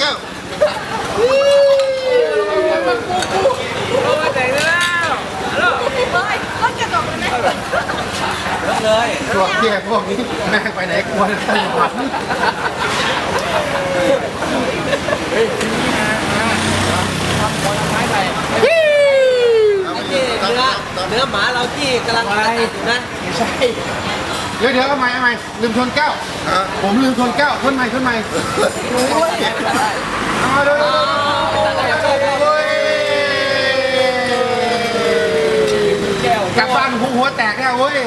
แล้วก็เอาไปไหนแล้วฮัลโหลเลยพวกเที่ยพวกนี้แม่งไปไหนกวนตลอด เนื้อหมาเราที่กำลังตัดอยู่นะไม่ใช่ เดี๋ยวเดี๋ยวเอาใหม่เอาใหม่ลืมชนแก้ว ผมลืมชนแก้วขึ้นใหม่ขึ้นใหม่เอามาเลยโอ้ยแก้วกลับบ้านหูหัวแตกแล้วเว้ย